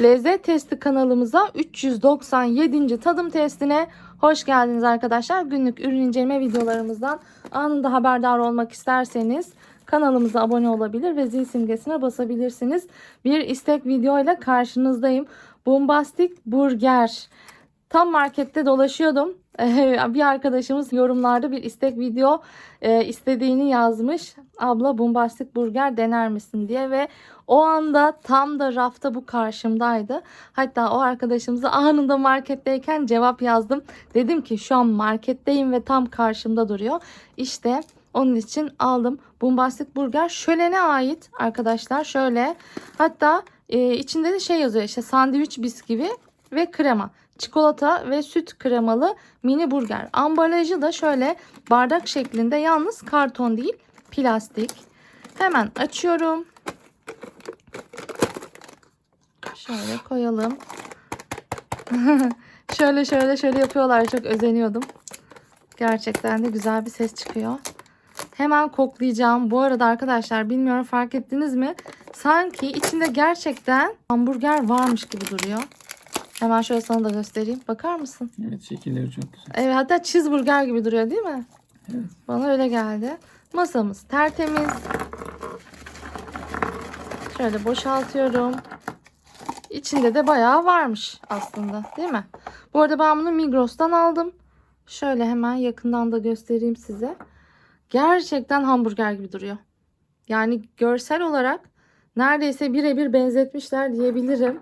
Lezzet Testi kanalımıza 397. tadım testine hoş geldiniz arkadaşlar. Günlük ürün inceleme videolarımızdan anında haberdar olmak isterseniz kanalımıza abone olabilir ve zil simgesine basabilirsiniz. Bir istek video ile karşınızdayım. Bombastik burger. Tam markette dolaşıyordum. bir arkadaşımız yorumlarda bir istek video e, istediğini yazmış. Abla bombastik burger dener misin diye ve o anda tam da rafta bu karşımdaydı. Hatta o arkadaşımıza anında marketteyken cevap yazdım. Dedim ki şu an marketteyim ve tam karşımda duruyor. İşte onun için aldım. Bombastik burger şölene ait arkadaşlar. Şöyle hatta e, içinde de şey yazıyor işte sandviç bisküvi ve krema. Çikolata ve süt kremalı mini burger. Ambalajı da şöyle bardak şeklinde yalnız karton değil plastik. Hemen açıyorum. Şöyle koyalım. şöyle şöyle şöyle yapıyorlar. Çok özeniyordum. Gerçekten de güzel bir ses çıkıyor. Hemen koklayacağım. Bu arada arkadaşlar bilmiyorum fark ettiniz mi? Sanki içinde gerçekten hamburger varmış gibi duruyor. Hemen şöyle sana da göstereyim. Bakar mısın? Evet şekilleri çok güzel. Evet hatta cheeseburger gibi duruyor değil mi? Evet. Bana öyle geldi. Masamız tertemiz. Şöyle boşaltıyorum. İçinde de bayağı varmış aslında değil mi? Bu arada ben bunu Migros'tan aldım. Şöyle hemen yakından da göstereyim size. Gerçekten hamburger gibi duruyor. Yani görsel olarak neredeyse birebir benzetmişler diyebilirim.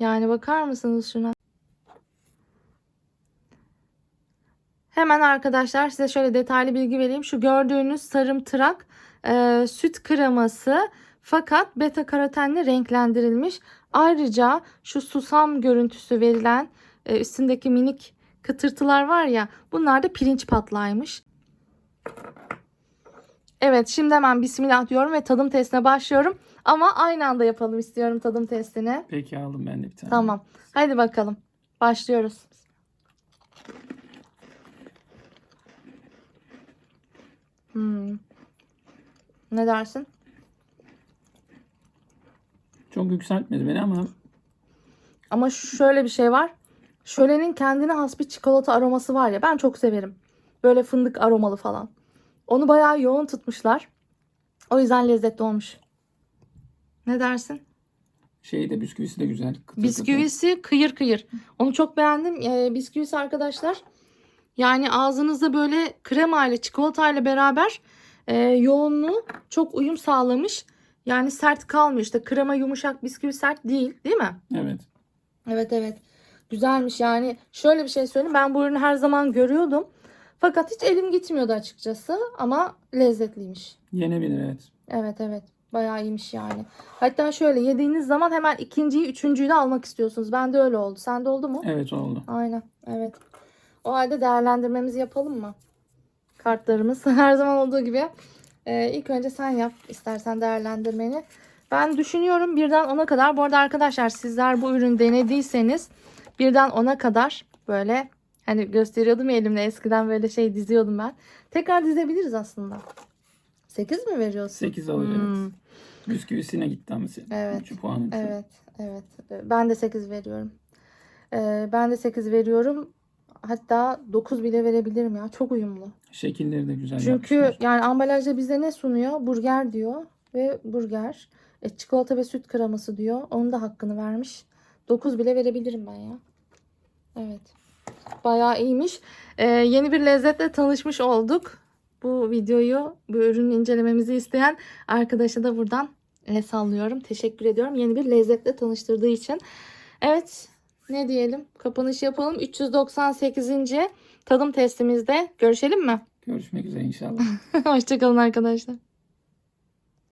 Yani bakar mısınız şuna? Hemen arkadaşlar size şöyle detaylı bilgi vereyim. Şu gördüğünüz sarımtırak e, süt kreması fakat beta karotenle renklendirilmiş. Ayrıca şu susam görüntüsü verilen e, üstündeki minik kıtırtılar var ya bunlar da pirinç patlağıymış. Evet şimdi hemen bismillah diyorum ve tadım testine başlıyorum. Ama aynı anda yapalım istiyorum tadım testini. Peki aldım ben de bir tane. Tamam. Hadi bakalım. Başlıyoruz. Hmm. Ne dersin? Çok yükseltmedi beni ama Ama şöyle bir şey var. Şölenin kendine has bir çikolata aroması var ya ben çok severim. Böyle fındık aromalı falan. Onu bayağı yoğun tutmuşlar. O yüzden lezzetli olmuş. Ne dersin? şey de bisküvisi de güzel. Kıtır kıtır. Bisküvisi kıyır kıyır. Onu çok beğendim. Ee, bisküvisi arkadaşlar yani ağzınızda böyle krema ile çikolata ile beraber e, yoğunluğu çok uyum sağlamış. Yani sert kalmıyor. İşte krema yumuşak bisküvi sert değil değil mi? Evet. Evet evet. Güzelmiş yani. Şöyle bir şey söyleyeyim. Ben bu ürünü her zaman görüyordum. Fakat hiç elim gitmiyordu açıkçası. Ama lezzetliymiş. Yenebilir evet. Evet evet. Bayağı iyiymiş yani. Hatta şöyle yediğiniz zaman hemen ikinciyi, üçüncüyü de almak istiyorsunuz. Bende öyle oldu. Sende oldu mu? Evet oldu. Aynen. Evet. O halde değerlendirmemizi yapalım mı? Kartlarımız her zaman olduğu gibi. Ee, ilk önce sen yap istersen değerlendirmeni. Ben düşünüyorum birden 10'a kadar. Bu arada arkadaşlar sizler bu ürünü denediyseniz birden 10'a kadar böyle hani gösteriyordum ya elimle eskiden böyle şey diziyordum ben. Tekrar dizebiliriz aslında. 8 mi veriyorsun? 8 alır Hmm. evet. Bisküvisine gitti ama sen. Evet. 3 puan için. Evet, evet. Ben de 8 veriyorum. Ee, ben de 8 veriyorum. Hatta 9 bile verebilirim ya. Çok uyumlu. Şekilleri de güzel Çünkü yapmışlar. yani ambalajda bize ne sunuyor? Burger diyor ve burger. E, çikolata ve süt kreması diyor. Onun da hakkını vermiş. 9 bile verebilirim ben ya. Evet. Bayağı iyiymiş. Ee, yeni bir lezzetle tanışmış olduk. Bu videoyu, bu ürünü incelememizi isteyen arkadaşa da buradan el sallıyorum. Teşekkür ediyorum. Yeni bir lezzetle tanıştırdığı için. Evet. Ne diyelim? Kapanış yapalım. 398. tadım testimizde görüşelim mi? Görüşmek üzere inşallah. Hoşçakalın arkadaşlar.